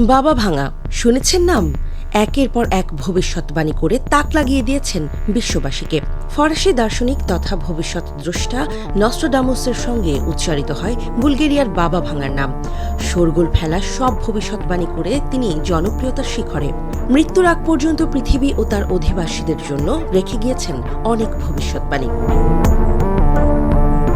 বাবা ভাঙা, শুনেছেন নাম? একের পর এক ভবিষ্যৎবাণী করে তাক লাগিয়ে দিয়েছেন বিশ্ববাসীকে। ফরাসি দার্শনিক তথা ভবিষ্যৎ দ্রষ্টা নস্ট্রোডামোসের সঙ্গে উচ্চারিত হয় বুলগেরিয়ার বাবা ভাঙার নাম। শোরগোল ফেলা সব ভবিষ্যৎবাণী করে তিনি জনপ্রিয়তার শিখরে। মৃত্যুর আগ পর্যন্ত পৃথিবী ও তার অধিবাসীদের জন্য রেখে গিয়েছেন অনেক ভবিষ্যৎবাণী।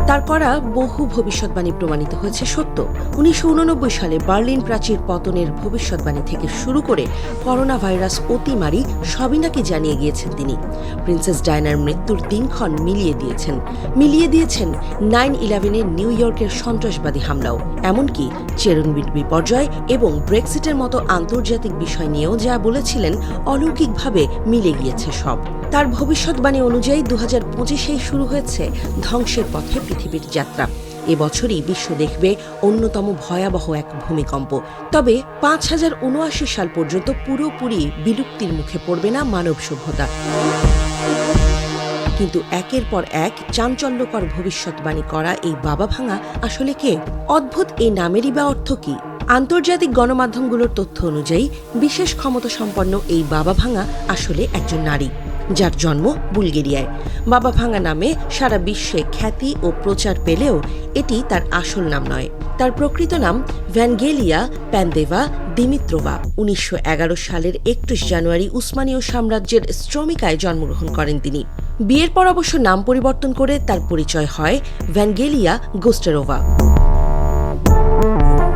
তার করা বহু ভবিষ্যৎবাণী প্রমাণিত হয়েছে, সত্য। উনিশশো উননব্বই সালে বার্লিন প্রাচীর পতনের ভবিষ্যৎবাণী থেকে শুরু করে করোনা ভাইরাস অতিমারি সবই নাকি জানিয়ে গিয়েছেন তিনি। প্রিন্সেস ডায়নার মৃত্যুর দিনক্ষণ মিলিয়ে দিয়েছেন। মিলিয়ে দিয়েছেন নাইন ইলেভেনের নিউ ইয়র্কের সন্ত্রাসবাদী হামলাও। এমনকি চেরনবিট বিপর্যয় এবং ব্রেক্সিটের মতো আন্তর্জাতিক বিষয় নিয়েও যা বলেছিলেন, অলৌকিকভাবে মিলে গিয়েছে সব। তার ভবিষ্যৎবাণী অনুযায়ী দু হাজার শুরু হয়েছে ধ্বংসের পথে পৃথিবীর যাত্রা। এবছরই বিশ্ব দেখবে অন্যতম ভয়াবহ এক ভূমিকম্প। তবে পাঁচ হাজার উনআশি সাল পর্যন্ত পুরোপুরি বিলুপ্তির মুখে পড়বে না মানব সভ্যতা। কিন্তু একের পর এক চাঞ্চল্যকর ভবিষ্যৎবাণী করা এই বাবা ভাঙা আসলে কে? অদ্ভুত এই নামেরই বা অর্থ কি? আন্তর্জাতিক গণমাধ্যমগুলোর তথ্য অনুযায়ী, বিশেষ ক্ষমতা সম্পন্ন এই বাবা ভাঙা আসলে একজন নারী। যার জন্ম বুলগেরিয়ায়। বাবা ভাঙা নামে সারা বিশ্বে খ্যাতি ও প্রচার পেলেও এটি তার আসল নাম নয়। তার প্রকৃত নাম ভ্যানগেলিয়া প্যান্দেভা দিমিত্রোভা। উনিশশো এগারো সালের একত্রিশ জানুয়ারি উসমানীয় সাম্রাজ্যের শ্রমিকায় জন্মগ্রহণ করেন তিনি। বিয়ের পর অবশ্য নাম পরিবর্তন করে তার পরিচয় হয় ভ্যানগেলিয়া গোস্টেরোভা।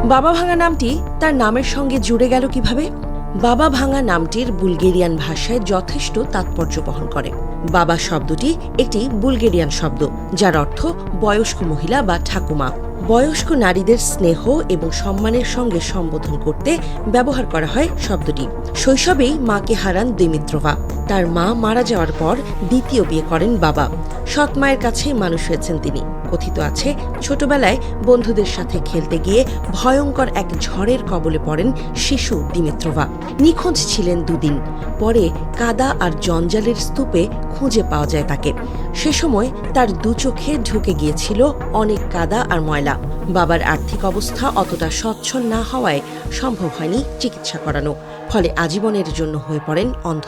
বাবা ভাঙা নামটি তার নামের সঙ্গে জুড়ে গেল কীভাবে? বাবা ভাঙা নামটির বুলগেরিয়ান ভাষায় যথেষ্ট তাৎপর্য বহন করে। বাবা শব্দটি একটি বুলগেরিয়ান শব্দ, যার অর্থ বয়স্ক মহিলা বা ঠাকুমা। বয়স্ক নারীদের স্নেহ এবং সম্মানের সঙ্গে সম্বোধন করতে ব্যবহার করা হয় শব্দটি। শৈশবেই মাকে হারান দিমিত্রভা তার মা মারা যাওয়ার পর দ্বিতীয় বিয়ে করেন বাবা। সৎ মায়ের কাছে মানুষ হয়েছেন তিনি। কথিত আছে, ছোটবেলায় বন্ধুদের সাথে খেলতে গিয়ে ভয়ঙ্কর এক ঝড়ের কবলে পড়েন শিশু দিমিত্রভা নিখোঁজ ছিলেন দুদিন। পরে কাদা আর জঞ্জালের স্তূপে খুঁজে পাওয়া যায় তাকে। সে সময় তার দু চোখে ঢুকে গিয়েছিল অনেক কাদা আর ময়লা। বাবার আর্থিক অবস্থা অতটা সচ্ছল না হওয়ায় সম্ভব হয়নি চিকিৎসা করানো, ফলে আজীবনের জন্য হয়ে পড়েন অন্ধ।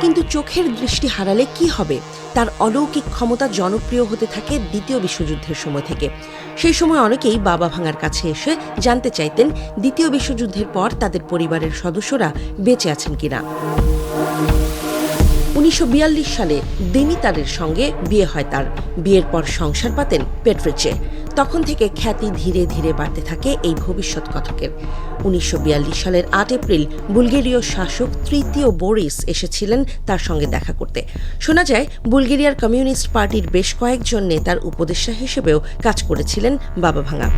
কিন্তু চোখের দৃষ্টি হারালে কি হবে? তার অলৌকিক ক্ষমতা জনপ্রিয় হতে থাকে দ্বিতীয় বিশ্বযুদ্ধের সময় থেকে। সেই সময় অনেকেই বাবা ভাঙার কাছে এসে জানতে চাইতেন দ্বিতীয় বিশ্বযুদ্ধের পর তাদের পরিবারের সদস্যরা বেঁচে আছেন কিনা। উনিশশো সালে দেমিতারের সঙ্গে বিয়ে হয় তার। বিয়ের পর সংসার পাতেন পেট্রিচে। তখন থেকে খ্যাতি ধীরে ধীরে বাড়তে থাকে এই ভবিষ্যৎ কথকের। উনিশশো বিয়াল্লিশ সালের আট এপ্রিল বুলগেরীয় শাসক তৃতীয় বোরিস এসেছিলেন তার সঙ্গে দেখা করতে। শোনা যায়, বুলগেরিয়ার কমিউনিস্ট পার্টির বেশ কয়েকজন নেতার উপদেষ্টা হিসেবেও কাজ করেছিলেন বাবা ভাঙা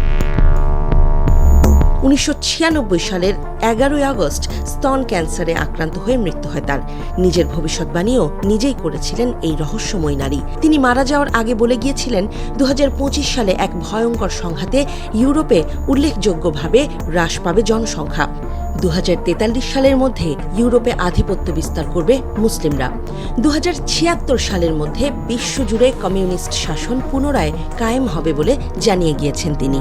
উনিশশো ছিয়ানব্বই সালের এগারোই আগস্ট স্তন ক্যান্সারে আক্রান্ত হয়ে মৃত্যু হয় তার। নিজের ভবিষ্যৎবাণীও নিজেই করেছিলেন এই রহস্যময় নারী। তিনি মারা যাওয়ার আগে বলে গিয়েছিলেন দু হাজার পঁচিশ সালে এক ভয়ঙ্কর সংঘাতে ইউরোপে উল্লেখযোগ্যভাবে হ্রাস পাবে জনসংখ্যা। দু হাজার তেতাল্লিশ সালের মধ্যে ইউরোপে আধিপত্য বিস্তার করবে মুসলিমরা। দু হাজার ছিয়াত্তর সালের মধ্যে বিশ্বজুড়ে কমিউনিস্ট শাসন পুনরায় কায়েম হবে বলে জানিয়ে গিয়েছেন তিনি।